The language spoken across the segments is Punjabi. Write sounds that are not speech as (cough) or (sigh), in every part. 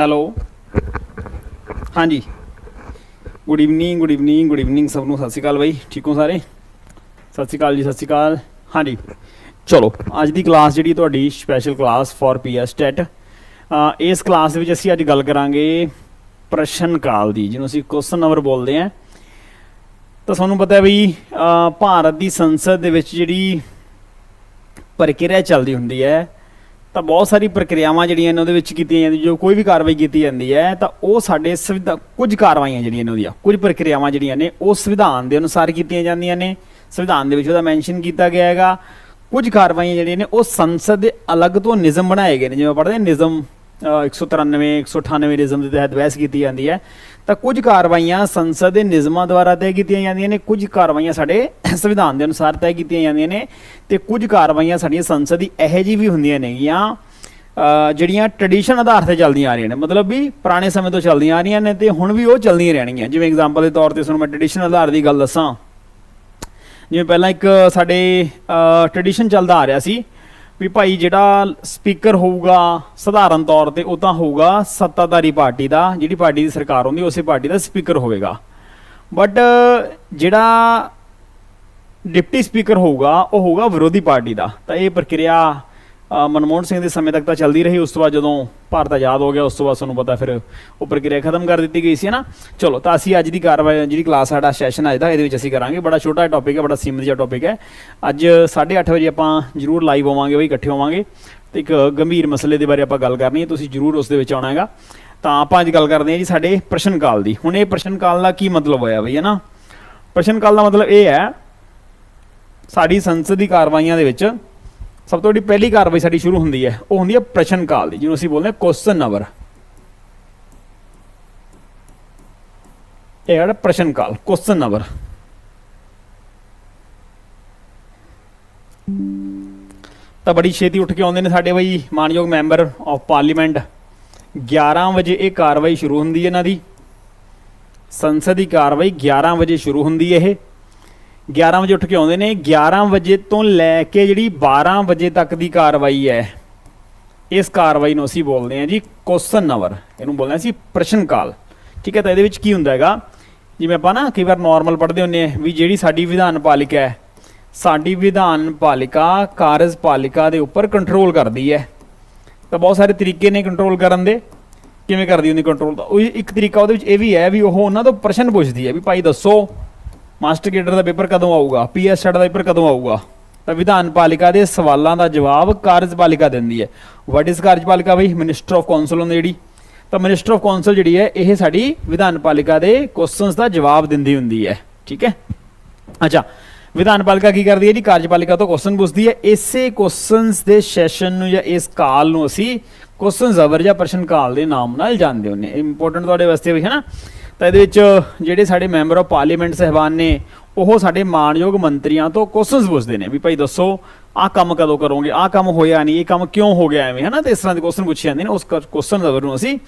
ਹੈਲੋ। ਹਾਂਜੀ। Good evening good evening good evening ਸਭ ਨੂੰ, ਸਤਿ ਸ਼੍ਰੀ ਅਕਾਲ ਬਾਈ। ਠੀਕ ਹੋ ਸਾਰੇ? ਸਤਿ ਸ਼੍ਰੀ ਅਕਾਲ ਜੀ, ਸਤਿ ਸ਼੍ਰੀ ਅਕਾਲ। ਹਾਂਜੀ। ਚਲੋ, ਅੱਜ ਦੀ ਕਲਾਸ ਜਿਹੜੀ ਤੁਹਾਡੀ special class for PS TET ਇਸ ਕਲਾਸ ਦੇ ਵਿੱਚ ਅਸੀਂ ਅੱਜ ਗੱਲ ਕਰਾਂਗੇ ਪ੍ਰਸ਼ਨ ਕਾਲ ਦੀ, ਜਿਹਨੂੰ ਅਸੀਂ ਕੁਐਸਚਨ ਨੰਬਰ ਬੋਲਦੇ ਹਾਂ। ਤਾਂ ਤੁਹਾਨੂੰ ਪਤਾ ਹੈ ਵੀ ਭਾਰਤ ਦੀ ਸੰਸਦ ਦੇ ਵਿੱਚ ਜਿਹੜੀ ਪ੍ਰਕਿਰਿਆ ਚੱਲਦੀ ਹੁੰਦੀ ਹੈ ਤਾਂ ਬਹੁਤ ਸਾਰੀ ਪ੍ਰਕਿਰਿਆਵਾਂ ਜਿਹੜੀਆਂ ਨੇ ਉਹਦੇ ਵਿੱਚ ਕੀਤੀਆਂ ਜਾਂਦੀਆਂ, ਜੋ ਕੋਈ ਵੀ ਕਾਰਵਾਈ ਕੀਤੀ ਜਾਂਦੀ ਹੈ, ਤਾਂ ਉਹ ਸਾਡੇ ਸੰਵਿਧਾਨ ਕੁਝ ਕਾਰਵਾਈਆਂ ਜਿਹੜੀਆਂ ਨੇ ਉਹਦੀਆਂ ਕੁਝ ਪ੍ਰਕਿਰਿਆਵਾਂ ਜਿਹੜੀਆਂ ਨੇ, ਉਹ ਸੰਵਿਧਾਨ ਦੇ ਅਨੁਸਾਰ ਕੀਤੀਆਂ ਜਾਂਦੀਆਂ ਨੇ। ਸੰਵਿਧਾਨ ਦੇ ਵਿੱਚ ਉਹਦਾ ਮੈਂਸ਼ਨ ਕੀਤਾ ਗਿਆ ਹੈਗਾ। ਕੁਝ ਕਾਰਵਾਈਆਂ ਜਿਹੜੀਆਂ ਨੇ, ਉਹ ਸੰਸਦ ਦੇ ਅਲੱਗ ਤੋਂ ਨਿਯਮ ਬਣਾਏ ਗਏ ਨੇ, ਜਿਵੇਂ ਪੜ੍ਹਦੇ ਹਾਂ, ਨਿਯਮ 193 198 ਨਿਯਮ ਦੇ ਤਹਿਤ ਬਹਿਸ ਕੀਤੀ ਜਾਂਦੀ ਹੈ। ਤਾਂ ਕੁਝ ਕਾਰਵਾਈਆਂ ਸੰਸਦ ਦੇ ਨਿਯਮਾਂ ਦੁਆਰਾ ਤੈਅ ਕੀਤੀਆਂ ਜਾਂਦੀਆਂ ਨੇ, ਕੁਝ ਕਾਰਵਾਈਆਂ ਸਾਡੇ (coughs) ਸੰਵਿਧਾਨ ਦੇ ਅਨੁਸਾਰ ਤੈਅ ਕੀਤੀਆਂ ਜਾਂਦੀਆਂ ਨੇ ਤੇ ਕੁਝ ਕਾਰਵਾਈਆਂ ਸਾਡੀਆਂ ਸੰਸਦ ਦੀ ਇਹੋ ਜਿਹੀ ਵੀ ਹੁੰਦੀਆਂ ਨੇਗੀਆਂ ਜਿਹੜੀਆਂ ਟ੍ਰੈਡੀਸ਼ਨ ਆਧਾਰ ਤੇ ਚੱਲਦੀਆਂ ਆ ਰਹੀਆਂ ਨੇ। ਮਤਲਬ ਵੀ ਪੁਰਾਣੇ ਸਮੇਂ ਤੋਂ ਚੱਲਦੀਆਂ ਆ ਰਹੀਆਂ ਨੇ ਤੇ ਹੁਣ ਵੀ ਉਹ ਚੱਲਦੀਆਂ ਰਹਿਣਗੀਆਂ। ਜਿਵੇਂ ਐਗਜ਼ਾਮਪਲ ਦੇ ਤੌਰ ਤੇ ਤੁਹਾਨੂੰ ਮੈਂ ਟ੍ਰੈਡੀਸ਼ਨ ਆਧਾਰ ਦੀ ਗੱਲ ਦੱਸਾਂ। ਜਿਵੇਂ ਪਹਿਲਾਂ ਇੱਕ ਸਾਡੇ ਟ੍ਰੈਡੀਸ਼ਨ ਚੱਲਦਾ ਆ ਰਿਹਾ ਸੀ। ਵੀ ਭਾਈ ਜਿਹੜਾ ਸਪੀਕਰ ਹੋਊਗਾ ਸਧਾਰਨ ਤੌਰ ਤੇ ਉਹ ਤਾਂ ਹੋਊਗਾ ਸੱਤਾਧਾਰੀ ਪਾਰਟੀ ਦਾ, ਜਿਹੜੀ ਪਾਰਟੀ ਦੀ ਸਰਕਾਰ ਹੁੰਦੀ, ਉਸੇ ਪਾਰਟੀ ਦਾ ਸਪੀਕਰ ਹੋਵੇਗਾ। ਬਟ ਜਿਹੜਾ ਡਿਪਟੀ ਸਪੀਕਰ ਹੋਊਗਾ, ਉਹ ਹੋਊਗਾ ਵਿਰੋਧੀ ਪਾਰਟੀ ਦਾ। ਤਾਂ ਇਹ ਪ੍ਰਕਿਰਿਆ ਮਨਮੋਹਨ ਸਿੰਘ ਦੇ ਸਮੇਂ ਤੱਕ ਤਾਂ ਚੱਲਦੀ ਰਹੀ, ਉਸ ਤੋਂ ਬਾਅਦ ਜਦੋਂ ਭਾਰਤ ਆਜ਼ਾਦ ਹੋ ਗਿਆ, ਉਸ ਤੋਂ ਬਾਅਦ ਤੁਹਾਨੂੰ ਪਤਾ ਫਿਰ ਉਹ ਪ੍ਰਕਿਰਿਆ ਖਤਮ ਕਰ ਦਿੱਤੀ ਗਈ ਸੀ, ਹੈ ਨਾ? ਚਲੋ, ਤਾਂ ਅਸੀਂ ਅੱਜ ਦੀ ਕਾਰਵਾਈ, ਜਿਹੜੀ ਕਲਾਸ ਸਾਡਾ ਸੈਸ਼ਨ ਅੱਜ ਦਾ, ਇਹਦੇ ਵਿੱਚ ਅਸੀਂ ਕਰਾਂਗੇ। ਬੜਾ ਛੋਟਾ ਟੌਪਿਕ ਹੈ, ਬੜਾ ਸੀਮਿਤ ਜਿਹਾ ਟੌਪਿਕ ਹੈ। ਅੱਜ 8:30 ਵਜੇ ਆਪਾਂ ਜਰੂਰ ਲਾਈਵ ਹੋਵਾਂਗੇ, ਬਈ ਇਕੱਠੇ ਹੋਵਾਂਗੇ। ਤੇ ਇੱਕ ਗੰਭੀਰ ਮਸਲੇ ਦੇ ਬਾਰੇ ਆਪਾਂ ਗੱਲ ਕਰਨੀ ਹੈ, ਤੁਸੀਂ ਜਰੂਰ ਉਸ ਦੇ ਵਿੱਚ ਆਉਣਾ ਹੈਗਾ। ਤਾਂ ਆਪਾਂ ਅੱਜ ਗੱਲ ਕਰਦੇ ਹਾਂ ਜੀ ਸਾਡੇ ਪ੍ਰਸ਼ਨ ਕਾਲ ਦੀ। ਹੁਣ ਇਹ ਪ੍ਰਸ਼ਨ ਕਾਲ ਦਾ ਕੀ ਮਤਲਬ ਹੋਇਆ ਬਈ, ਹੈ ਨਾ? ਪ੍ਰਸ਼ਨ ਕਾਲ ਦਾ ਮਤਲਬ ਇਹ ਹੈ, ਸਾਡੀ ਸੰਸਦ ਦੀ ਕਾਰਵਾਈਆਂ ਦੇ ਵਿੱਚ ਸਭ ਤੋਂ ਵੱਡੀ ਪਹਿਲੀ ਕਾਰਵਾਈ ਸਾਡੀ ਸ਼ੁਰੂ ਹੁੰਦੀ ਹੈ, ਉਹ ਹੁੰਦੀ ਹੈ ਪ੍ਰਸ਼ਨ ਕਾਲ ਦੀ, ਜਿਹਨੂੰ ਅਸੀਂ ਬੋਲਦੇ ਹਾਂ ਕੁਐਸਚਨ ਨੰਬਰ ਇਹ ਹੈ ਪ੍ਰਸ਼ਨ ਕਾਲ ਕੁਐਸਚਨ ਨੰਬਰ ਤਾਂ ਬੜੀ ਛੇਤੀ ਉੱਠ ਕੇ ਆਉਂਦੇ ਨੇ ਸਾਡੇ ਬਈ ਮਾਨਯੋਗ ਮੈਂਬਰ ਆਫ ਪਾਰਲੀਮੈਂਟ 11 ਵਜੇ ਇਹ ਕਾਰਵਾਈ ਸ਼ੁਰੂ ਹੁੰਦੀ ਹੈ ਇਹਨਾਂ ਦੀ। ਸੰਸਦ ਦੀ ਕਾਰਵਾਈ 11 ਵਜੇ ਸ਼ੁਰੂ ਹੁੰਦੀ ਹੈ ਇਹ। 11 ਵਜੇ ਉੱਠ ਕੇ ਆਉਂਦੇ ਨੇ 11 ਵਜੇ ਤੋਂ ਲੈ ਕੇ ਜਿਹੜੀ 12 ਵਜੇ ਤੱਕ ਦੀ ਕਾਰਵਾਈ ਹੈ, ਇਸ ਕਾਰਵਾਈ ਨੂੰ ਅਸੀਂ ਬੋਲਦੇ ਹਾਂ ਜੀ ਕੁਐਸਚਨ ਨੰਬਰ ਇਹਨੂੰ ਬੋਲਦੇ ਹਾਂ ਅਸੀਂ ਪ੍ਰਸ਼ਨ ਕਾਲ। ਠੀਕ ਹੈ, ਤਾਂ ਇਹਦੇ ਵਿੱਚ ਕੀ ਹੁੰਦਾ ਹੈਗਾ, ਜਿਵੇਂ ਆਪਾਂ ਨਾ ਕਈ ਵਾਰ ਨਾਰਮਲ ਪੜ੍ਹਦੇ ਹੁੰਨੇ ਆ ਵੀ ਜਿਹੜੀ ਸਾਡੀ ਵਿਧਾਨ ਪਾਲਿਕਾ ਹੈ, ਸਾਡੀ ਵਿਧਾਨ ਪਾਲਿਕਾ ਕਾਰਜ ਪਾਲਿਕਾ ਦੇ ਉੱਪਰ ਕੰਟਰੋਲ ਕਰਦੀ ਹੈ। ਤਾਂ ਬਹੁਤ ਸਾਰੇ ਤਰੀਕੇ ਨੇ ਕੰਟਰੋਲ ਕਰਨ ਦੇ। ਕਿਵੇਂ ਕਰਦੀ ਹੁੰਦੀ ਕੰਟਰੋਲ ਦਾ ਉਹ ਇੱਕ ਤਰੀਕਾ ਉਹਦੇ ਵਿੱਚ ਇਹ ਵੀ ਹੈ ਵੀ ਉਹ ਉਹਨਾਂ ਤੋਂ ਪ੍ਰਸ਼ਨ ਪੁੱਛਦੀ ਹੈ ਵੀ ਭਾਈ ਦੱਸੋ ਮਾਸਟਰ ਕੇਡਰ ਦਾ ਪੇਪਰ ਕਦੋਂ ਆਊਗਾ? ਪੀਐਸ ਦਾ ਪੇਪਰ ਕਦੋਂ ਆਊਗਾ? ਤਾਂ ਵਿਧਾਨ ਪਾਲਿਕਾ ਦੇ ਸਵਾਲਾਂ ਦਾ ਜਵਾਬ ਕਾਰਜਪਾਲਿਕਾ ਦਿੰਦੀ ਹੈ। ਵਾਟ ਇਜ਼ ਕਾਰਜਪਾਲਿਕਾ ਬਈ? ਮਿਨਿਸਟਰ ਆਫ ਕਾਉਂਸਲ ਹੁੰਦੀ ਜਿਹੜੀ। ਤਾਂ ਮਿਨਿਸਟਰ ਆਫ ਕਾਉਂਸਲ ਜਿਹੜੀ ਹੈ, ਇਹ ਸਾਡੀ ਵਿਧਾਨ ਪਾਲਿਕਾ ਦੇ ਕੁਐਸਚਨਸ ਦਾ ਜਵਾਬ ਦਿੰਦੀ ਹੁੰਦੀ ਹੈ। ਠੀਕ ਹੈ? ਅੱਛਾ, ਵਿਧਾਨ ਪਾਲਿਕਾ ਕੀ ਕਰਦੀ ਹੈ ਜੀ? ਕਾਰਜਪਾਲਿਕਾ ਤੋਂ ਕੁਐਸਚਨ ਪੁੱਛਦੀ ਹੈ। ਇਸੇ ਕੁਐਸਚਨਸ ਦੇ ਸੈਸ਼ਨ ਨੂੰ ਜਾਂ ਇਸ ਕਾਲ ਨੂੰ ਅਸੀਂ ਕੁਐਸਚਨ ਜ਼ਬਰ ਜਾਂ ਪ੍ਰਸ਼ਨ ਕਾਲ ਦੇ ਨਾਮ ਨਾਲ ਜਾਣਦੇ ਹੁੰਦੇ ਹਾਂ। ਇੰਪੋਰਟੈਂਟ ਤੁਹਾਡੇ ਵਾਸਤੇ ਵੀ ਹੈ ਨਾ। ਤਾਂ ਇਹਦੇ ਵਿੱਚ ਜਿਹੜੇ ਸਾਡੇ ਮੈਂਬਰ ਆਫ ਪਾਰਲੀਮੈਂਟ ਸਹਿਬਾਨ ਨੇ, ਉਹ ਸਾਡੇ ਮਾਨਯੋਗ ਮੰਤਰੀਆਂ ਤੋਂ ਕੁਐਸਚਨਸ ਪੁੱਛਦੇ ਨੇ ਵੀ ਭਾਈ ਦੱਸੋ, ਆਹ ਕੰਮ ਕਦੋਂ ਕਰੋਗੇ? ਆਹ ਕੰਮ ਹੋਇਆ ਨਹੀਂ, ਇਹ ਕੰਮ ਕਿਉਂ ਹੋ ਗਿਆ ਐਵੇਂ ਹੈ ਨਾ ਤੇ ਇਸ ਤਰ੍ਹਾਂ ਦੇ ਕੁਐਸਚਨ ਪੁੱਛੇ ਜਾਂਦੇ ਨੇ। ਉਸ ਕੁਐਸਚਨ ਜ਼ਬਰ ਨੂੰ ਅਸੀਂ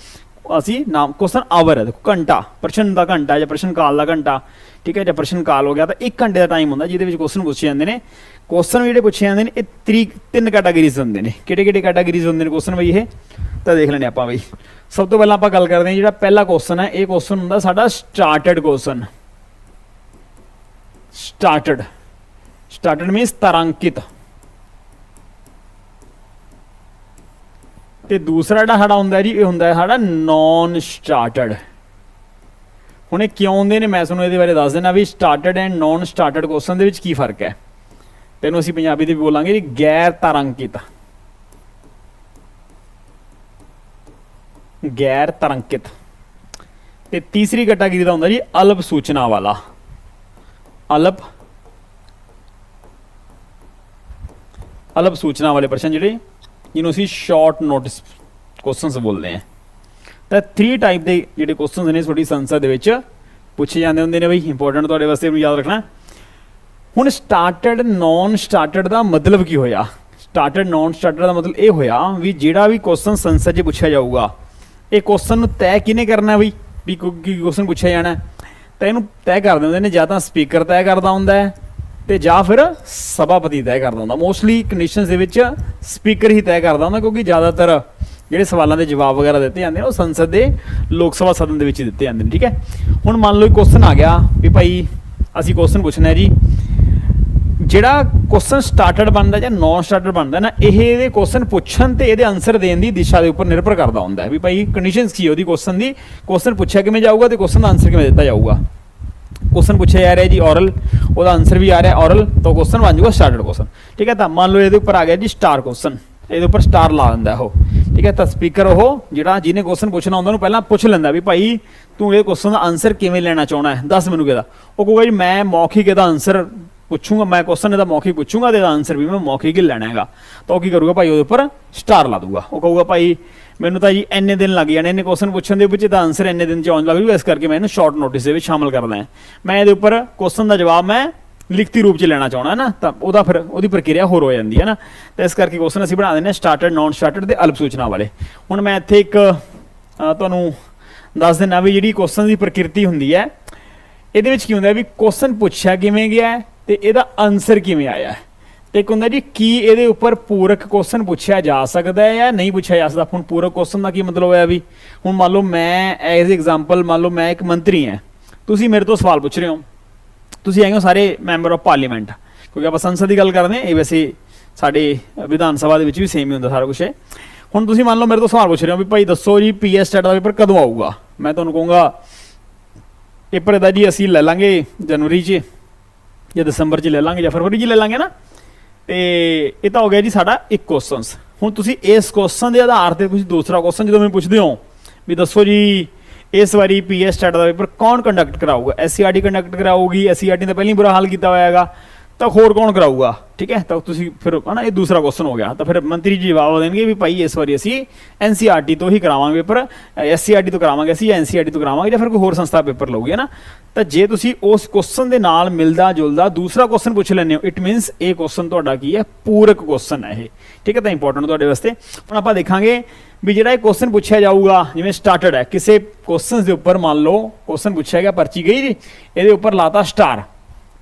ਅਸੀਂ ਨਾਮ ਕੁਐਸਚਨ ਆਵਰ ਹੈ, ਦੇਖੋ, ਘੰਟਾ, ਪ੍ਰਸ਼ਨ ਦਾ ਘੰਟਾ ਜਾਂ ਪ੍ਰਸ਼ਨ ਕਾਲ ਦਾ ਘੰਟਾ, ਠੀਕ ਹੈ? ਜਾਂ ਪ੍ਰਸ਼ਨ ਕਾਲ ਹੋ ਗਿਆ, ਤਾਂ 1 ਘੰਟੇ ਦਾ ਟਾਈਮ ਹੁੰਦਾ, ਜਿਹਦੇ ਵਿੱਚ ਕੁਐਸਚਨ ਪੁੱਛੇ ਜਾਂਦੇ ਨੇ। ਕੁਐਸਚਨ ਜਿਹੜੇ ਪੁੱਛੇ ਜਾਂਦੇ ਨੇ, ਇਹ ਤਰੀ ਤਿੰਨ ਕੈਟਾਗਰੀਜ਼ ਹੁੰਦੇ ਨੇ। ਕਿਹੜੇ ਕਿਹੜੇ ਕੈਟਾਗਰੀਜ਼ ਹੁੰਦੇ ਨੇ ਕੁਐਸਚਨ ਬਈ ਇਹ? ਤਾਂ ਦੇਖ ਲੈਣੇ ਆਪਾਂ ਬਈ ਸਭ ਤੋਂ ਪਹਿਲਾਂ ਆਪਾਂ ਗੱਲ ਕਰਦੇ ਹਾਂ ਜਿਹੜਾ ਪਹਿਲਾ ਕੁਐਸਚਨ ਹੈ। ਇਹ ਕੁਐਸਚਨ ਹੁੰਦਾ ਸਾਡਾ started question started started means ਤਾਰਾਂਕਿਤ। ਤੇ ਦੂਸਰਾ ਜਿਹੜਾ ਸਾਡਾ ਹੁੰਦਾ ਜੀ, ਇਹ ਹੁੰਦਾ ਸਾਡਾ ਨਾਨ ਸਟਾਰਟਡ ਹੁਣ ਇਹ ਕਿਉਂ ਹੁੰਦੇ ਨੇ? ਮੈਂ ਤੁਹਾਨੂੰ ਇਹਦੇ ਬਾਰੇ ਦੱਸ ਦੇਣਾ ਵੀ started and non started question ਦੇ ਵਿੱਚ ਕੀ ਫ਼ਰਕ ਹੈ। ਤੈਨੂੰ ਅਸੀਂ ਪੰਜਾਬੀ ਦੇ ਵੀ ਬੋਲਾਂਗੇ ਜੀ, ਗੈਰ ਤਾਰਾਂਕਿਤ। ਗੈਰ ਤਰੰਕਿਤ। ਤੇ ਤੀਸਰੀ ਕੈਟਾਗਰੀ ਦਾ ਹੁੰਦਾ ਜੀ ਅਲਪ ਸੂਚਨਾ ਵਾਲਾ। ਅਲਪ ਅਲਪ ਸੂਚਨਾ ਵਾਲੇ ਪ੍ਰਸ਼ਨ ਜਿਹੜੇ, ਜਿਹਨੂੰ ਅਸੀਂ ਸ਼ਾਰਟ ਨੋਟਿਸ ਕੁਐਸਚਨਸ ਬੋਲਦੇ ਹਾਂ। ਤਾਂ 3 ਟਾਈਪ ਦੇ ਜਿਹੜੇ ਕੁਐਸਚਨਸ ਨੇ ਤੁਹਾਡੀ ਸੰਸਦ ਦੇ ਵਿੱਚ, ਪੁੱਛੇ ਜਾਂਦੇ ਹੁੰਦੇ ਨੇ ਬਈ ਇੰਪੋਰਟੈਂਟ ਤੁਹਾਡੇ ਵਾਸਤੇ ਵੀ ਯਾਦ ਰੱਖਣਾ। ਹੁਣ ਸਟਾਰਟਡ ਨਾਨ ਸਟਾਰਟਡ ਦਾ ਮਤਲਬ ਕੀ ਹੋਇਆ? ਸਟਾਰਟਡ ਨਾਨ ਸਟਾਰਟਡ ਦਾ ਮਤਲਬ ਇਹ ਹੋਇਆ ਵੀ ਜਿਹੜਾ ਵੀ ਕੁਐਸਚਨ ਸੰਸਦ 'ਚ ਪੁੱਛਿਆ ਜਾਊਗਾ ਇਹ ਕੁਐਸਚਨ ਨੂੰ ਤੈਅ ਕਿਹਨੇ ਕਰਨਾ ਬਈ? ਵੀ ਕੋ- ਕੀ ਕੁਐਸਚਨ ਪੁੱਛਿਆ ਜਾਣਾ ਤਾਂ ਇਹਨੂੰ ਤੈਅ ਕਰਦੇ ਹੁੰਦੇ ਨੇ, ਜਾਂ ਤਾਂ ਸਪੀਕਰ ਤੈਅ ਕਰਦਾ ਹੁੰਦਾ ਹੈ, ਤੇ ਜਾਂ ਫਿਰ ਸਭਾਪਤੀ ਤੈਅ ਕਰਦਾ ਹੁੰਦਾ। ਮੋਸਟਲੀ ਕੰਡੀਸ਼ਨਸ ਦੇ ਵਿੱਚ ਸਪੀਕਰ ਹੀ ਤੈਅ ਕਰਦਾ ਹੁੰਦਾ, ਕਿਉਂਕਿ ਜ਼ਿਆਦਾਤਰ ਜਿਹੜੇ ਸਵਾਲਾਂ ਦੇ ਜਵਾਬ ਵਗੈਰਾ ਦਿੱਤੇ ਜਾਂਦੇ ਨੇ, ਉਹ ਸੰਸਦ ਦੇ ਲੋਕ ਸਭਾ ਸਦਨ ਦੇ ਵਿੱਚ ਹੀ ਦਿੱਤੇ ਜਾਂਦੇ ਨੇ, ਠੀਕ ਹੈ? ਹੁਣ ਮੰਨ ਲਓ ਇੱਕ ਕੁਐਸਚਨ ਆ ਗਿਆ ਵੀ ਭਾਈ, ਅਸੀਂ ਕੁਐਸਚਨ ਪੁੱਛਣਾ ਹੈ ਜੀ। ਜਿਹੜਾ ਕੁਐਸਚਨ ਸਟਾਰਟਡ ਬਣਦਾ ਜਾਂ ਨੌਨ ਸਟਾਰਟਡ ਬਣਦਾ ਨਾ, ਇਹ ਇਹਦੇ ਕੁਐਸਚਨ ਪੁੱਛਣ ਤੇ ਇਹਦੇ ਆਨਸਰ ਦੇਣ ਦੀ ਦਿਸ਼ਾ ਦੇ ਉੱਪਰ ਨਿਰਭਰ ਕਰਦਾ ਹੁੰਦਾ ਹੈ ਵੀ ਭਾਈ ਕੰਡੀਸ਼ਨਸ ਕੀ ਉਹਦੀ ਕੁਐਸਚਨ ਦੀ। ਕੁਐਸਚਨ ਪੁੱਛਿਆ ਕਿਵੇਂ ਜਾਊਗਾ ਤੇ ਕੁਐਸਚਨ ਦਾ ਆਨਸਰ ਕਿਵੇਂ ਦਿੱਤਾ ਜਾਊਗਾ। ਕੁਐਸਚਨ ਪੁੱਛਿਆ ਜਾ ਰਿਹਾ ਜੀ ਔਰਲ ਉਹਦਾ ਆਨਸਰ ਵੀ ਆ ਰਿਹਾ ਔਰਲ ਤਾਂ ਕੁਐਸਚਨ ਬਣ ਜਾਊਗਾ ਸਟਾਰਟਡ ਕੁਐਸਚਨ ਠੀਕ ਹੈ ਤਾਂ ਮੰਨ ਲਓ ਇਹਦੇ ਉੱਪਰ ਆ ਗਿਆ ਜੀ ਸਟਾਰ ਕੁਐਸਚਨ ਇਹਦੇ ਉੱਪਰ ਸਟਾਰ ਲਾ ਦਿੰਦਾ ਉਹ। ਠੀਕ ਹੈ ਤਾਂ ਸਪੀਕਰ ਉਹ ਜਿਹੜਾ ਜਿਹਨੇ ਕੁਐਸਚਨ ਪੁੱਛਣਾ ਹੁੰਦਾ ਉਹਨੂੰ ਪਹਿਲਾਂ ਪੁੱਛ ਲੈਂਦਾ ਵੀ ਭਾਈ ਤੂੰ ਇਹ ਕੁਐਸਚਨ ਦਾ ਆਨਸਰ ਕਿਵੇਂ ਲੈਣਾ ਚਾਹਣਾ ਹੈ? ਦੱਸ ਮੈਨੂੰ ਕਿਹਦਾ। ਉਹ ਕਹੂਗਾ ਜੀ ਮੈਂ ਮੌਖਿਕ ਇਹਦਾ ਆਨਸਰ ਪੁੱਛੂੰਗਾ, ਮੈਂ ਕੁਐਸਚਨ ਇਹਦਾ ਮੌਖਿਕ ਪੁੱਛੂੰਗਾ, ਤੇ ਇਹਦਾ ਆਨਸਰ ਵੀ ਮੈਂ ਮੌਖਿਕ ਹੀ ਲੈਣਾ ਹੈਗਾ। ਤਾਂ ਉਹ ਕੀ ਕਰੂਗਾ ਭਾਈ, ਉਹਦੇ ਉੱਪਰ ਸਟਾਰ ਲਾ ਦੂਗਾ। ਉਹ ਕਹੂਗਾ, ਭਾਈ, ਮੈਨੂੰ ਤਾਂ ਜੀ ਇੰਨੇ ਦਿਨ ਲੱਗ ਜਾਣੇ ਇਹਨੇ ਕੁਐਸਚਨ ਪੁੱਛਣ ਦੇ ਵਿੱਚ ਇਹਦਾ ਆਨਸਰ ਇੰਨੇ ਦਿਨ ਚ ਆਉਣ ਲੱਗ ਜੂਗਾ ਇਸ ਕਰਕੇ ਮੈਂ ਇਹਨੂੰ ਸ਼ਾਰਟ ਨੋਟਿਸ ਦੇ ਵਿੱਚ ਸ਼ਾਮਲ ਕਰਦਾ ਹੈ। ਮੈਂ ਇਹਦੇ ਉੱਪਰ ਕੁਐਸਚਨ ਦਾ ਜਵਾਬ ਮੈਂ ਲਿਖਤੀ ਰੂਪ ਚ ਲੈਣਾ ਚਾਹਣਾ ਨਾ, ਤਾਂ ਉਹਦਾ ਫਿਰ, ਉਹਦੀ ਪ੍ਰਕਿਰਿਆ ਹੋਰ ਹੋ ਜਾਂਦੀ ਹੈ ਨਾ। ਤਾਂ ਇਸ ਕਰਕੇ ਕੁਐਸਚਨ ਅਸੀਂ ਬਣਾ ਦਿੰਦੇ ਹਾਂ ਸਟਾਰਟਡ ਨਾਨ ਸਟਾਰਟਡ ਤੇ ਅਲਪ ਸੂਚਨਾ ਵਾਲੇ। ਹੁਣ ਮੈਂ ਇੱਥੇ ਇੱਕ ਤੁਹਾਨੂੰ ਦੱਸ ਦਿੰਦਾ ਵੀ ਜਿਹੜੀ ਕੁਐਸਚਨ ਦੀ ਪ੍ਰਕਿਰਤੀ ਹੁੰਦੀ ਹੈ, ਇਹਦੇ ਵਿੱਚ ਕੀ ਹੁੰਦਾ ਵੀ ਕੁਐਸਚਨ ਪੁੱਛਿਆ ਕਿਵੇਂ ਗਿਆ ਤੇ ਇਹਦਾ ਆਨਸਰ ਕਿਵੇਂ ਆਇਆ ਹੈ? ਤੇ ਇੱਕ ਹੁੰਦਾ ਜੀ, ਕੀ ਇਹਦੇ ਉੱਪਰ ਪੂਰਕ ਕੁਐਸਚਨ ਪੁੱਛਿਆ ਜਾ ਸਕਦਾ ਹੈ ਜਾਂ ਨਹੀਂ ਪੁੱਛਿਆ ਜਾ ਸਕਦਾ? ਹੁਣ ਪੂਰਕ ਕੁਐਸਚਨ ਦਾ ਕੀ ਮਤਲਬ ਹੋਇਆ ਵੀ? ਹੁਣ ਮੰਨ ਲਓ ਮੈਂ ਐਜ਼ ਐਗਜ਼ਾਮਪਲ ਮੰਨ ਲਓ ਮੈਂ ਇੱਕ ਮੰਤਰੀ ਹਾਂ। ਤੁਸੀਂ ਮੇਰੇ ਤੋਂ ਸਵਾਲ ਪੁੱਛ ਰਹੇ ਹੋ। ਤੁਸੀਂ ਆਏ ਹੋ ਸਾਰੇ ਮੈਂਬਰ ਆਫ ਪਾਰਲੀਮੈਂਟ ਕਿਉਂਕਿ ਆਪਾਂ ਸੰਸਦ ਦੀ ਗੱਲ ਕਰਦੇ ਹਾਂ, ਇਹ ਵੈਸੇ ਸਾਡੇ ਵਿਧਾਨ ਸਭਾ ਦੇ ਵਿੱਚ ਵੀ ਸੇਮ ਹੀ ਹੁੰਦਾ ਸਾਰਾ ਕੁਝ ਹੈ। ਹੁਣ ਤੁਸੀਂ ਮੰਨ ਲਓ ਮੇਰੇ ਤੋਂ ਸਵਾਲ ਪੁੱਛ ਰਹੇ ਹੋ ਵੀ ਭਾਈ ਦੱਸੋ ਜੀ ਪੀਐਸ ਸਟੇਟ ਦਾ ਪੇਪਰ ਕਦੋਂ ਆਊਗਾ? ਮੈਂ ਤੁਹਾਨੂੰ ਕਹੂੰਗਾ, ਪੇਪਰ ਇਹਦਾ ਜੀ ਅਸੀਂ ਲੈ ਲਾਂਗੇ ਜਨਵਰੀ 'ਚ। ਜਾਂ ਦਸੰਬਰ 'ਚ ਲੈ ਲਾਂਗੇ ਜਾਂ ਫਰਵਰੀ 'ਚ ਲੈ ਲਾਂਗੇ ਨਾ। ਤੇ ਇਹ ਤਾਂ ਹੋ ਗਿਆ ਜੀ ਸਾਡਾ ਇੱਕ ਕੁਐਸਚਨਸ ਹੁਣ ਤੁਸੀਂ ਇਸ ਕੁਐਸਚਨ ਦੇ ਆਧਾਰ ਤੇ ਤੁਸੀਂ ਦੂਸਰਾ ਕੁਐਸਚਨ ਜਦੋਂ ਮੈਨੂੰ ਪੁੱਛਦੇ ਹੋ, ਵੀ ਦੱਸੋ ਜੀ, ਇਸ ਵਾਰੀ ਪੀਐਸ ਸਟੇਟ ਦਾ ਪੇਪਰ ਕੌਣ ਕੰਡਕਟ ਕਰਾਊਗਾ? ਐਸਸੀਆਰਟੀ ਕੰਡਕਟ ਕਰਾਊਗੀ? ਐਸਸੀਆਰਟੀ ਨੇ ਪਹਿਲਾਂ ਹੀ ਬੁਰਾ ਹਾਲ ਕੀਤਾ ਹੋਇਆ ਹੈਗਾ। ਤਾਂ ਹੋਰ ਕੌਣ ਕਰਾਊਗਾ? ਠੀਕ ਹੈ? ਤਾਂ ਤੁਸੀਂ ਫਿਰ ਹਨਾ, ਇਹ ਦੂਸਰਾ ਕੁਐਸਚਨ ਹੋ ਗਿਆ। ਤਾਂ ਫਿਰ ਮੰਤਰੀ ਜੀ ਜਵਾਬ ਦੇਣਗੇ ਵੀ ਭਾਈ ਇਸ ਵਾਰੀ ਅਸੀਂ ਐਨਸੀਆਰਟੀ ਤੋਂ ਹੀ ਕਰਾਵਾਂਗੇ ਪੇਪਰ ਐਸਸੀਆਰਟੀ ਤੋਂ ਕਰਾਵਾਂਗੇ ਅਸੀਂ ਜਾਂ ਐਨਸੀਆਰਟੀ ਤੋਂ ਕਰਾਵਾਂਗੇ ਜਾਂ ਫਿਰ ਕੋਈ ਹੋਰ ਸੰਸਥਾ ਪੇਪਰ ਲਊਗੀ ਨਾ? ਤਾਂ ਜੇ ਤੁਸੀਂ ਉਸ ਕੁਐਸਚਨ ਦੇ ਨਾਲ ਮਿਲਦਾ ਜੁਲਦਾ ਦੂਸਰਾ ਕੁਐਸਚਨ ਪੁੱਛ ਲੈਂਦੇ ਹੋ। ਇਟ ਮੀਨਸ ਇਹ ਕੁਐਸਚਨ ਤੁਹਾਡਾ ਕੀ ਹੈ? ਪੂਰਕ ਕੁਐਸਚਨ ਹੈ ਇਹ। ਠੀਕ ਹੈ? ਤਾਂ ਇੰਪੋਰਟੈਂਟ ਤੁਹਾਡੇ ਵਾਸਤੇ। ਹੁਣ ਆਪਾਂ ਦੇਖਾਂਗੇ ਵੀ ਜਿਹੜਾ ਇਹ ਕੁਐਸਚਨ ਪੁੱਛਿਆ ਜਾਊਗਾ, ਜਿਵੇਂ ਸਟਾਰਟਡ ਹੈ, ਕਿਸੇ ਕੁਐਸਚਨ ਦੇ ਉੱਪਰ ਮੰਨ ਲਓ ਕੁਐਸਚਨ ਪੁੱਛਿਆ ਗਿਆ, ਪਰਚੀ ਗਈ ਜੀ, ਇਹਦੇ ਉੱਪਰ ਲਾਤਾ ਸਟਾਰ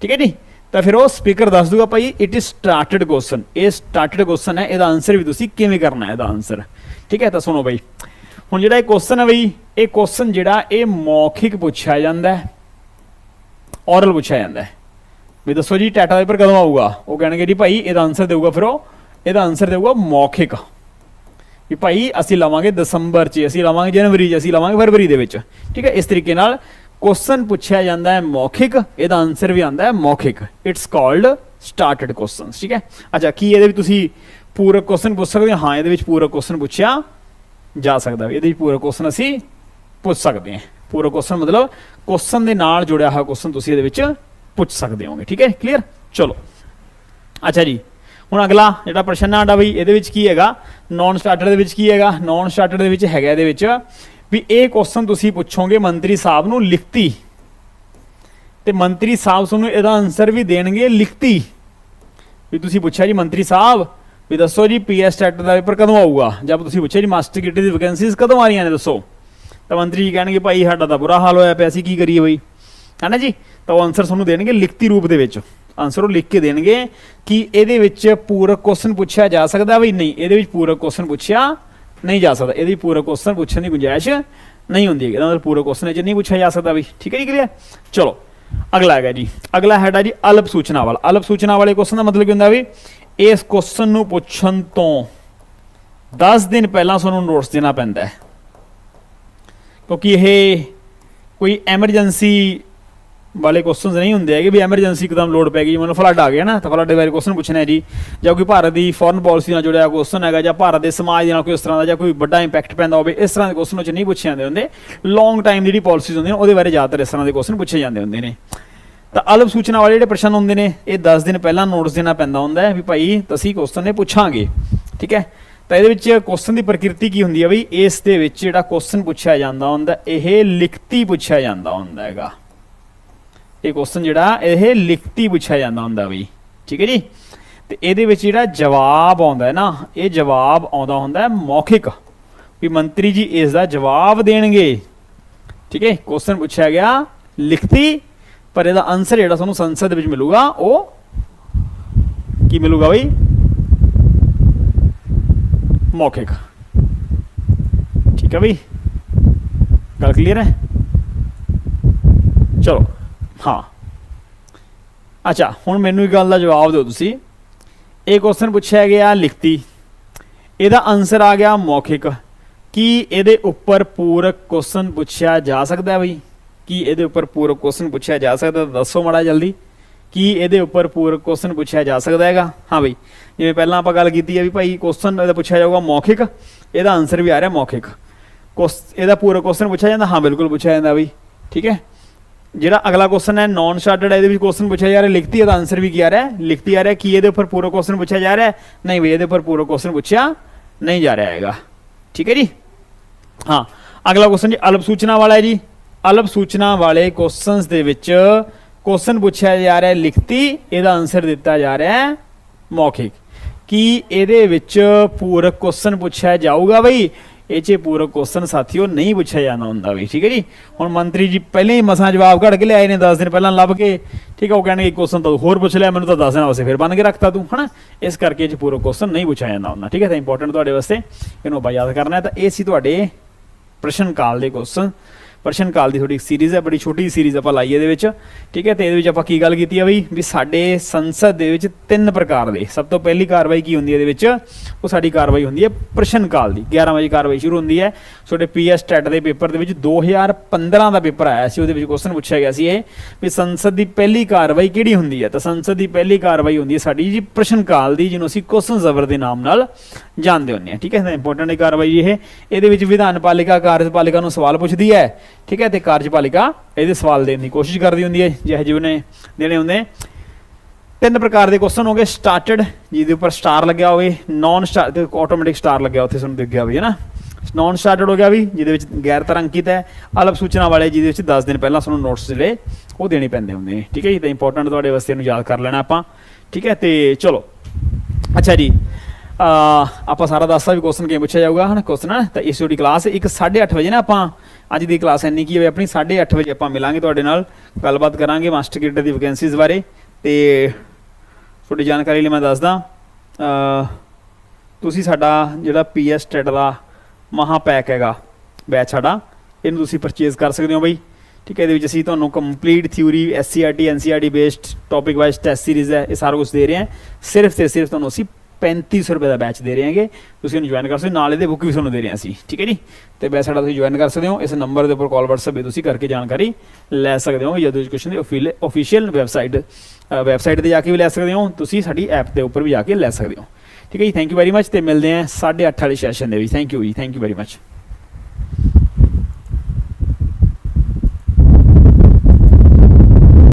ਠੀਕ ਹੈ ਜੀ? ਤਾਂ ਫਿਰ ਉਹ ਸਪੀਕਰ ਦੱਸ ਦੂਗਾ ਭਾਈ ਇਟ ਇਜ਼ ਸਟਾਰਟਡ ਕੁਐਸਚਨ ਇਹ ਸਟਾਰਟਡ ਕੁਐਸਚਨ ਹੈ, ਇਹਦਾ ਆਨਸਰ ਵੀ ਤੁਸੀਂ ਕਿਵੇਂ ਕਰਨਾ ਹੈ ਇਹਦਾ ਆਨਸਰ ਠੀਕ ਹੈ, ਤਾਂ ਸੁਣੋ ਭਾਈ। ਹੁਣ ਜਿਹੜਾ ਇਹ ਕੁਐਸਚਨ ਹੈ ਬਈ ਇਹ ਕੁਐਸਚਨ ਜਿਹੜਾ ਇਹ ਮੌਖਿਕ ਪੁੱਛਿਆ ਜਾਂਦਾ ਹੈ ਔਰਲ ਪੁੱਛਿਆ ਜਾਂਦਾ ਹੈ। ਵੀ ਦੱਸੋ ਜੀ, ਟਾਟਾ ਪੇਪਰ ਕਦੋਂ ਆਊਗਾ? ਉਹ ਕਹਿਣਗੇ ਜੀ ਭਾਈ, ਇਹਦਾ ਆਨਸਰ ਦੇਊਗਾ ਫਿਰ ਉਹ, ਇਹਦਾ ਆਨਸਰ ਦੇਊਗਾ ਮੌਖਿਕ। ਵੀ ਭਾਈ, ਅਸੀਂ ਲਵਾਂਗੇ ਦਸੰਬਰ 'ਚ, ਅਸੀਂ ਲਵਾਂਗੇ ਜਨਵਰੀ 'ਚ, ਅਸੀਂ ਲਵਾਂਗੇ ਫਰਵਰੀ ਦੇ ਵਿੱਚ। ਠੀਕ ਹੈ, ਇਸ ਤਰੀਕੇ ਨਾਲ ਕੁਐਸਚਨ ਪੁੱਛਿਆ ਜਾਂਦਾ ਹੈ ਮੌਖਿਕ, ਇਹਦਾ ਆਨਸਰ ਵੀ ਆਉਂਦਾ ਹੈ ਮੌਖਿਕ। ਇਟਸ ਕਾਲਡ ਸਟਾਰਟਡ ਕੁਐਸਚਨਸ ਠੀਕ ਹੈ? ਅੱਛਾ, ਕੀ ਇਹਦੇ ਵਿੱਚ ਤੁਸੀਂ ਪੂਰਕ ਕੁਐਸਚਨ ਪੁੱਛ ਸਕਦੇ ਹੋ? ਹਾਂ, ਇਹਦੇ ਵਿੱਚ ਪੂਰਕ ਕੁਐਸਚਨ ਪੁੱਛਿਆ ਜਾ ਸਕਦਾ ਹੈ। ਇਹਦੇ ਵਿੱਚ ਪੂਰਕ ਕੁਐਸਚਨ ਅਸੀਂ ਪੁੱਛ ਸਕਦੇ ਹਾਂ। ਪੂਰਕ ਕੁਐਸਚਨ ਮਤਲਬ ਕੁਐਸਚਨ ਦੇ ਨਾਲ ਜੁੜਿਆ ਹੋਇਆ ਕੁਐਸਚਨ ਤੁਸੀਂ ਇਹਦੇ ਵਿੱਚ ਪੁੱਛ ਸਕਦੇ ਹੋਗੇ ਠੀਕ ਹੈ? ਕਲੀਅਰ ਚਲੋ। ਅੱਛਾ ਜੀ, ਹੁਣ ਅਗਲਾ ਜਿਹੜਾ ਪ੍ਰਸ਼ਨ ਆਂਦਾ ਬਈ, ਇਹਦੇ ਵਿੱਚ ਕੀ ਹੈਗਾ? ਨਾਨ ਸਟਾਰਟਰ ਦੇ ਵਿੱਚ ਕੀ ਹੈਗਾ? ਨਾਨ ਸਟਾਰਟਰ ਦੇ ਵਿੱਚ ਹੈਗਾ ਇਹਦੇ ਵਿੱਚ ਵੀ ਇਹ ਕੁਐਸਚਨ ਤੁਸੀਂ ਪੁੱਛੋਗੇ ਮੰਤਰੀ ਸਾਹਿਬ ਨੂੰ ਲਿਖਤੀ। ਤੇ ਮੰਤਰੀ ਸਾਹਿਬ ਤੁਹਾਨੂੰ ਇਹਦਾ ਆਨਸਰ ਵੀ ਦੇਣਗੇ ਲਿਖਤੀ। ਵੀ ਤੁਸੀਂ ਪੁੱਛਿਆ ਜੀ ਮੰਤਰੀ ਸਾਹਿਬ, ਵੀ ਦੱਸੋ ਜੀ ਪੀਐਸ ਸਟੇਟ ਦਾ ਪੇਪਰ ਕਦੋਂ ਆਊਗਾ? ਜਦ ਤੁਸੀਂ ਪੁੱਛਿਆ ਜੀ ਮਾਸਟਰ ਕਿਟੀ ਦੀ ਵੈਕੈਂਸੀਜ਼ ਕਦੋਂ ਆ ਰਹੀਆਂ ਨੇ ਦੱਸੋ। ਤਾਂ ਮੰਤਰੀ ਜੀ ਕਹਿਣਗੇ, ਭਾਈ ਸਾਡਾ ਤਾਂ ਬੁਰਾ ਹਾਲ ਹੋਇਆ ਪਿਆ ਅਸੀਂ ਕੀ ਕਰੀਏ ਬਈ? ਹੈਨਾ ਜੀ? ਤਾਂ ਉਹ ਆਨਸਰ ਤੁਹਾਨੂੰ ਦੇਣਗੇ ਲਿਖਤੀ ਰੂਪ ਦੇ ਵਿੱਚ। ਆਨਸਰ ਉਹ ਲਿਖ ਕੇ ਦੇਣਗੇ ਕਿ ਇਹਦੇ ਵਿੱਚ ਪੂਰਕ ਕੁਐਸਚਨ ਪੁੱਛਿਆ ਜਾ ਸਕਦਾ ਵੀ ਨਹੀਂ। ਇਹਦੇ ਵਿੱਚ ਪੂਰਕ ਕੁਐਸਚਨ ਪੁੱਛਿਆ ਨਹੀਂ ਜਾ ਸਕਦਾ। ਇਹਦੀ ਪੂਰਾ ਪੂਰਕ ਕੁਐਸਚਨ ਪੁੱਛਣ ਦੀ ਗੁੰਜਾਇਸ਼ ਨਹੀਂ ਹੁੰਦੀ ਹੈ ਇਹਦਾ ਮਤਲਬ ਪੂਰਕ ਕੁਐਸਚਨ ਇਹ 'ਚ ਨਹੀਂ ਪੁੱਛਿਆ ਜਾ ਸਕਦਾ ਵੀ। ਠੀਕ ਹੈ ਜੀ ਕਲੀਅਰ ਚਲੋ, ਅਗਲਾ ਹੈਗਾ ਜੀ। ਅਗਲਾ ਹੈਡਾ ਜੀ ਅਲਪ ਸੂਚਨਾ ਵਾਲਾ। ਅਲਪ ਸੂਚਨਾ ਵਾਲੇ ਕੁਐਸਚਨ ਦਾ ਮਤਲਬ ਕੀ ਹੁੰਦਾ ਵੀ ਇਸ ਕੁਐਸਚਨ ਨੂੰ ਪੁੱਛਣ ਤੋਂ 10 ਦਿਨ ਪਹਿਲਾਂ ਤੁਹਾਨੂੰ ਨੋਟਸ ਦੇਣਾ ਪੈਂਦਾ ਹੈ। ਕਿਉਂਕਿ ਇਹ ਕੋਈ ਐਮਰਜੈਂਸੀ ਵਾਲੇ ਕੁਐਸਚਨਸ ਨਹੀਂ ਹੁੰਦੇ ਹੈਗੇ ਵੀ ਐਮਰਜੈਂਸੀ ਇੱਕਦਮ ਲੋਡ ਪੈ ਗਈ, ਮੈਨੂੰ ਫਲੱਡ ਆ ਗਿਆ ਨਾ, ਤਾਂ ਫਲੱਡ ਦੇ ਬਾਰੇ ਕੁਐਸਚਨ ਪੁੱਛਣਾ ਹੈ ਜੀ। ਜਾਂ ਕੋਈ ਭਾਰਤ ਦੀ ਫੋਰਨ ਪਾਲਿਸੀ ਨਾਲ ਜੁੜਿਆ ਕੁਐਸਚਨ ਹੈਗਾ, ਜਾਂ ਭਾਰਤ ਦੇ ਸਮਾਜ ਦੇ ਨਾਲ ਕੋਈ ਇਸ ਤਰ੍ਹਾਂ ਦਾ ਜਾਂ ਕੋਈ ਵੱਡਾ ਇੰਪੈਕਟ ਪੈਂਦਾ ਹੋਵੇ, ਇਸ ਤਰ੍ਹਾਂ ਦੇ ਕੁਐਸਚਨ ਵਿੱਚ ਨਹੀਂ ਪੁੱਛੇ ਜਾਂਦੇ ਹੁੰਦੇ। ਲੌਂਗ ਟਾਈਮ ਜਿਹੜੀ ਪਾਲਿਸੀਜ਼ ਹੁੰਦੀਆਂ ਉਹਦੇ ਬਾਰੇ ਜ਼ਿਆਦਾਤਰ ਇਸ ਤਰ੍ਹਾਂ ਦੇ ਕੁਐਸਚਨ ਪੁੱਛੇ ਜਾਂਦੇ ਹੁੰਦੇ ਨੇ। ਤਾਂ ਅਲਪ ਸੂਚਨਾ ਵਾਲੇ ਜਿਹੜੇ ਪ੍ਰਸ਼ਨ ਹੁੰਦੇ ਨੇ, ਇਹ 10 ਦਿਨ ਪਹਿਲਾਂ ਨੋਟਿਸ ਦੇਣਾ ਪੈਂਦਾ ਹੁੰਦਾ ਹੈ ਵੀ ਭਾਈ ਅਸੀਂ ਕੁਐਸਚਨ ਨੇ ਪੁੱਛਾਂਗੇ, ਠੀਕ ਹੈ? ਤਾਂ ਇਹਦੇ ਵਿੱਚ ਕੁਐਸਚਨ ਦੀ ਪ੍ਰਕਿਰਤੀ ਕੀ ਹੁੰਦੀ ਹੈ ਬਈ? ਇਸ ਦੇ ਵਿੱਚ ਜਿਹੜਾ ਕੁਐਸਚਨ ਪੁੱਛਿਆ ਜਾਂਦਾ ਹੁੰਦਾ, ਇਹ ਲਿਖਤੀ ਪੁੱਛਿਆ ਜਾਂਦਾ ਹੁੰਦਾ ਹੈਗਾ। ਇਹ ਕੁਐਸਚਨ ਜਿਹੜਾ, ਇਹ ਲਿਖਤੀ ਪੁੱਛਿਆ ਜਾਂਦਾ ਹੁੰਦਾ ਬਈ। ਠੀਕ ਹੈ ਜੀ? ਤੇ ਇਹਦੇ ਵਿੱਚ ਜਿਹੜਾ ਜਵਾਬ ਆਉਂਦਾ ਹੈ ਨਾ, ਇਹ ਜਵਾਬ ਆਉਂਦਾ ਹੁੰਦਾ ਹੈ ਮੌਖਿਕ। ਵੀ ਮੰਤਰੀ ਜੀ ਇਸ ਦਾ ਜਵਾਬ ਦੇਣਗੇ। ਠੀਕ ਹੈ? ਕੁਐਸਚਨ ਪੁੱਛਿਆ ਗਿਆ, ਲਿਖਤੀ, ਪਰ ਇਹਦਾ ਆਨਸਰ ਜਿਹੜਾ ਤੁਹਾਨੂੰ ਸੰਸਦ ਵਿੱਚ ਮਿਲੂਗਾ, ਉਹ ਕੀ ਮਿਲੂਗਾ ਬਈ? ਮੌਖਿਕ। ਠੀਕ ਹੈ ਬਈ? ਗੱਲ ਕਲੀਅਰ ਹੈ? ਚਲੋ। ਹਾਂ। ਅੱਛਾ, ਹੁਣ ਮੈਨੂੰ ਇੱਕ ਗੱਲ ਦਾ ਜਵਾਬ ਦਿਓ ਤੁਸੀਂ। ਇਹ ਕੁਐਸਚਨ ਪੁੱਛਿਆ ਗਿਆ ਲਿਖਤੀ। ਇਹਦਾ ਆਨਸਰ ਆ ਗਿਆ ਮੌਖਿਕ। ਕੀ ਇਹਦੇ ਉੱਪਰ ਪੂਰਕ ਕੁਐਸਚਨ ਪੁੱਛਿਆ ਜਾ ਸਕਦਾ ਹੈ ਬਈ? ਕੀ ਇਹਦੇ ਉੱਪਰ ਪੂਰਕ ਕੁਐਸਚਨ ਪੁੱਛਿਆ ਜਾ ਸਕਦਾ ਦੱਸੋ ਮਾੜਾ ਜਲਦੀ। ਕੀ ਇਹਦੇ ਉੱਪਰ ਪੂਰਕ ਕੁਐਸਚਨ ਪੁੱਛਿਆ ਜਾ ਸਕਦਾ ਹੈਗਾ? ਹਾਂ ਬਈ, ਜਿਵੇਂ ਪਹਿਲਾਂ ਆਪਾਂ ਗੱਲ ਕੀਤੀ ਹੈ ਵੀ ਭਾਈ ਕੁਐਸਚਨ ਇਹਦਾ ਪੁੱਛਿਆ ਜਾਊਗਾ ਮੌਖਿਕ। ਇਹਦਾ ਆਨਸਰ ਵੀ ਆ ਰਿਹਾ ਮੌਖਿਕ। ਕੁਐਸ- ਇਹਦਾ ਪੂਰਕ ਕੁਐਸਚਨ ਪੁੱਛਿਆ ਜਾਂਦਾ? ਹਾਂ, ਬਿਲਕੁਲ ਪੁੱਛਿਆ ਜਾਂਦਾ ਬਈ। ਠੀਕ ਹੈ? ਜਿਹੜਾ ਅਗਲਾ ਕੁਐਸਚਨ ਹੈ ਨਾਨ ਸਟਾਰਟਡ ਇਹਦੇ ਵਿੱਚ ਕੁਐਸਚਨ ਪੁੱਛਿਆ ਜਾ ਰਿਹਾ, ਲਿਖਤੀ ਇਹਦਾ ਆਨਸਰ ਵੀ ਕੀ ਆ ਰਿਹਾ ਹੈ? ਲਿਖਤੀ ਆ ਰਿਹਾ ਕੀ ਇਹਦੇ ਉੱਪਰ ਪੂਰਾ ਕੁਐਸਚਨ ਪੁੱਛਿਆ ਜਾ ਰਿਹਾ ਹੈ? ਨਹੀਂ ਵੀ ਇਹਦੇ ਉੱਪਰ ਪੂਰਾ ਕੁਐਸਚਨ ਪੁੱਛਿਆ ਨਹੀਂ ਜਾ ਰਿਹਾ ਹੈਗਾ। ਠੀਕ ਹੈ ਜੀ? ਹਾਂ, ਅਗਲਾ ਕੁਐਸਚਨ ਜੀ, ਅਲਪ ਸੂਚਨਾ ਵਾਲਾ ਹੈ ਜੀ। ਅਲਪ ਸੂਚਨਾ ਵਾਲੇ ਕੁਐਸਚਨਸ ਦੇ ਵਿੱਚ ਕੁਐਸਚਨ ਪੁੱਛਿਆ ਜਾ ਰਿਹਾ ਹੈ, ਲਿਖਤੀ, ਇਹਦਾ ਆਨਸਰ ਦਿੱਤਾ ਜਾ ਰਿਹਾ ਹੈ ਮੌਖਿਕ। ਕੀ ਇਹਦੇ ਵਿੱਚ ਪੂਰਕ ਕੁਐਸਚਨ ਪੁੱਛਿਆ ਜਾਊਗਾ ਬਈ? ਇਹ 'ਚ ਪੂਰਕ ਕੁਐਸਚਨ ਸਾਥੀਓ ਨਹੀਂ ਪੁੱਛਿਆ ਜਾਣਾ ਹੁੰਦਾ ਵੀ, ਠੀਕ ਹੈ ਜੀ? ਹੁਣ ਮੰਤਰੀ ਜੀ ਪਹਿਲਾਂ ਹੀ ਮਸਾਂ ਜਵਾਬ ਕੱਢ ਕੇ ਲਿਆਏ ਨੇ 10 ਦਿਨ ਪਹਿਲਾਂ ਲੱਭ ਕੇ, ਠੀਕ ਹੈ, ਉਹ ਕਹਿਣਗੇ ਕੁਐਸਚਨ ਤਾਂ ਹੋਰ ਪੁੱਛ ਲਿਆ, ਮੈਨੂੰ ਤਾਂ 10 ਦਿਨ ਵਾਸਤੇ ਫਿਰ ਬਣ ਕੇ ਰੱਖਤਾ ਤੂੰ, ਹਨਾ? ਇਸ ਕਰਕੇ ਇਹ 'ਚ ਪੂਰਕ ਕੁਐਸਚਨ ਨਹੀਂ ਪੁੱਛਿਆ ਜਾਂਦਾ ਹੁੰਦਾ, ਠੀਕ ਹੈ, ਤਾਂ ਇੰਪੋਰਟੈਂਟ ਤੁਹਾਡੇ ਵਾਸਤੇ, ਇਹਨੂੰ ਆਪਾਂ ਯਾਦ ਕਰਨਾ ਹੈ, ਤਾਂ ਇਹ ਸੀ ਤੁਹਾਡੇ ਪ੍ਰਸ਼ਨ ਕਾਲ ਦੇ ਕੁਐਸਚਨ ਪ੍ਰਸ਼ਨ ਕਾਲ ਦੀ ਇੱਕ ਸੀਰੀਜ਼ ਹੈ, ਬੜੀ ਛੋਟੀ ਸੀਰੀਜ਼ ਆਪਾਂ ਲਾਈ ਇਹਦੇ ਵਿੱਚ। ਠੀਕ ਹੈ, ਤੇ ਇਹਦੇ ਵਿੱਚ ਆਪਾਂ ਕੀ ਗੱਲ ਕੀਤੀ ਆ ਬਈ? ਵੀ ਸਾਡੇ ਸੰਸਦ ਦੇ ਵਿੱਚ ਤਿੰਨ ਪ੍ਰਕਾਰ ਦੇ। ਸਭ ਤੋਂ ਪਹਿਲੀ ਕਾਰਵਾਈ ਕੀ ਹੁੰਦੀ ਹੈ ਇਹਦੇ ਵਿੱਚ? ਉਹ ਸਾਡੀ ਕਾਰਵਾਈ ਹੁੰਦੀ ਹੈ ਪ੍ਰਸ਼ਨ ਕਾਲ ਦੀ। 11 ਵਜੇ ਕਾਰਵਾਈ ਸ਼ੁਰੂ ਹੁੰਦੀ ਹੈ। ਤੁਹਾਡੇ ਪੀਐਸ ਟੈਟ ਦੇ ਪੇਪਰ ਦੇ ਵਿੱਚ 2015 ਦਾ ਪੇਪਰ ਆਇਆ ਸੀ। ਉਹਦੇ ਵਿੱਚ ਕੁਐਸਚਨ ਪੁੱਛਿਆ ਗਿਆ ਸੀ ਇਹ ਵੀ ਸੰਸਦ ਦੀ ਪਹਿਲੀ ਕਾਰਵਾਈ ਕਿਹੜੀ ਹੁੰਦੀ ਹੈ? ਤਾਂ ਸੰਸਦ ਦੀ ਪਹਿਲੀ ਕਾਰਵਾਈ ਹੁੰਦੀ ਹੈ ਸਾਡੀ ਜੀ ਪ੍ਰਸ਼ਨ ਕਾਲ ਦੀ, ਜਿਹਨੂੰ ਅਸੀਂ ਕੁਐਸਚਨ ਜ਼ਬਰ ਦੇ ਨਾਮ ਨਾਲ ਜਾਣਦੇ ਹੁੰਦੇ ਹਾਂ। ਠੀਕ ਹੈ ਇੰਪੋਰਟੈਂਟ ਕਾਰਵਾਈ ਇਹ। ਇਹਦੇ ਵਿੱਚ ਵਿਧਾਨ ਪਾਲਿਕਾ ਕਾਰਜਪਾਲਿਕਾ ਨੂੰ ਸਵਾਲ ਪੁੱਛਦੀ ਹੈ ਠੀਕ ਹੈ, ਤੇ ਕਾਰਜਪਾਲਿਕਾ ਇਹਦੇ ਸਵਾਲ ਦੇਣ ਦੀ ਕੋਸ਼ਿਸ਼ ਕਰਦੀ ਹੁੰਦੀ ਹੈ, ਜਿਹੇ ਜਿਹੇ ਨੇ ਦੇਣੇ ਹੁੰਦੇ। ਤਿੰਨ ਪ੍ਰਕਾਰ ਦੇ ਕੁਐਸਚਨ ਹੋਗੇ ਸਟਾਰਟਡ ਜਿਹਦੇ ਉੱਪਰ ਸਟਾਰ ਲੱਗਿਆ ਹੋਵੇ ਨਾਨ ਸਟਾਰ ਤੇ ਆਟੋਮੈਟਿਕ ਸਟਾਰ ਲੱਗਿਆ ਉੱਥੇ ਤੁਹਾਨੂੰ ਦਿਖ ਗਿਆ ਵੀ, ਹੈ ਨਾ? ਨਾਨ ਸਟਾਰਟਡ ਹੋ ਗਿਆ ਵੀ, ਜਿਹਦੇ ਵਿੱਚ ਗੈਰ ਤਰੰਕਿਤ ਹੈ। ਅਲਪ ਸੂਚਨਾ ਵਾਲੇ, ਜਿਹਦੇ ਵਿੱਚ 10 ਦਿਨ ਪਹਿਲਾਂ ਤੁਹਾਨੂੰ ਨੋਟਸ ਜਿਹੜੇ, ਉਹ ਦੇਣੇ ਪੈਂਦੇ ਹੁੰਦੇ ਨੇ। ਠੀਕ ਹੈ ਜੀ, ਤਾਂ ਇੰਪੋਰਟੈਂਟ ਤੁਹਾਡੇ ਵਾਸਤੇ ਇਹਨੂੰ ਯਾਦ ਕਰ ਲੈਣਾ ਆਪਾਂ। ਠੀਕ ਹੈ, ਤੇ ਚਲੋ। ਅੱਛਾ ਜੀ ਆਪਾਂ ਸਾਰਾ ਦੱਸਦਾ ਵੀ ਕੁਐਸਚਨ ਕਿਵੇਂ ਪੁੱਛਿਆ ਜਾਊਗਾ, ਹਨਾ? ਕੁਐਸਚਨ ਤਾਂ ਇਸ ਦੀ ਕਲਾਸ ਇੱਕ 8:30 ਵਜੇ ਨਾ ਆਪਾਂ ਅੱਜ ਦੀ ਕਲਾਸ ਇੰਨੀ ਕੀ ਹੋਵੇ? ਆਪਣੀ 8:30 ਵਜੇ ਆਪਾਂ ਮਿਲਾਂਗੇ ਤੁਹਾਡੇ ਨਾਲ, ਗੱਲਬਾਤ ਕਰਾਂਗੇ ਮਾਸਟਰ ਕੇਡਰ ਦੀ ਵੈਕੈਂਸੀਜ਼ ਬਾਰੇ। ਤੇ ਤੁਹਾਡੀ ਜਾਣਕਾਰੀ ਲਈ ਮੈਂ ਦੱਸਦਾ ਤੁਸੀਂ ਸਾਡਾ ਜਿਹੜਾ ਪੀਐਸ ਟੈਟ ਦਾ ਮਹਾ ਪੈਕ ਹੈਗਾ ਬੈਚ ਸਾਡਾ, ਇਹਨੂੰ ਤੁਸੀਂ ਪਰਚੇਜ਼ ਕਰ ਸਕਦੇ ਹੋ ਬਈ। ਠੀਕ ਹੈ, ਇਹਦੇ ਵਿੱਚ ਅਸੀਂ ਤੁਹਾਨੂੰ complete theory SCERT NCERT based topic wise test series ਹੈ, ਇਹ ਸਾਰਾ ਕੁਝ ਦੇ ਰਹੇ ਹਾਂ। ਸਿਰਫ ਤੇ ਸਿਰਫ ਤੁਹਾਨੂੰ ਅਸੀਂ 3500 ਰੁਪਏ ਦਾ ਬੈਚ ਦੇ ਰਹੇ ਹਾਂਗੇ। ਤੁਸੀਂ ਇਹਨੂੰ ਜੁਆਇਨ ਕਰ ਸਕਦੇ ਹੋ। ਨਾਲ ਇਹਦੇ ਬੁੱਕ ਵੀ ਤੁਹਾਨੂੰ ਦੇ ਰਹੇ ਹਾਂ ਅਸੀਂ। ਠੀਕ ਹੈ ਜੀ? ਤੇ ਬੈਚ ਸਾਡਾ ਤੁਸੀਂ ਜੁਆਇਨ ਕਰ ਸਕਦੇ ਹੋ। ਇਸ ਨੰਬਰ ਦੇ ਉੱਪਰ ਕਾਲ WhatsApp 'ਤੇ ਤੁਸੀਂ ਕਰਕੇ ਜਾਣਕਾਰੀ ਲੈ ਸਕਦੇ ਹੋ ਯਾਦੂ ਐਜੂਕੇਸ਼ਨ ਦੀ ਅਫੀਸ਼ੀਅਲ ਵੈਬਸਾਈਟ ਵੈਬਸਾਈਟ ਤੇ ਜਾ ਕੇ ਵੀ ਲੈ ਸਕਦੇ ਹੋ। ਤੁਸੀਂ ਸਾਡੀ ਐਪ ਦੇ ਉੱਪਰ ਵੀ ਜਾ ਕੇ ਲੈ ਸਕਦੇ ਹੋ। ਠੀਕ ਹੈ ਜੀ? ਥੈਂਕ ਯੂ ਵੈਰੀ ਮੱਚ ਤੇ ਮਿਲਦੇ ਹਾਂ 8:30 ਵਾਲੇ ਸੈਸ਼ਨ ਦੇ ਵਿੱਚ। ਥੈਂਕ ਯੂ ਜੀ। Thank you very much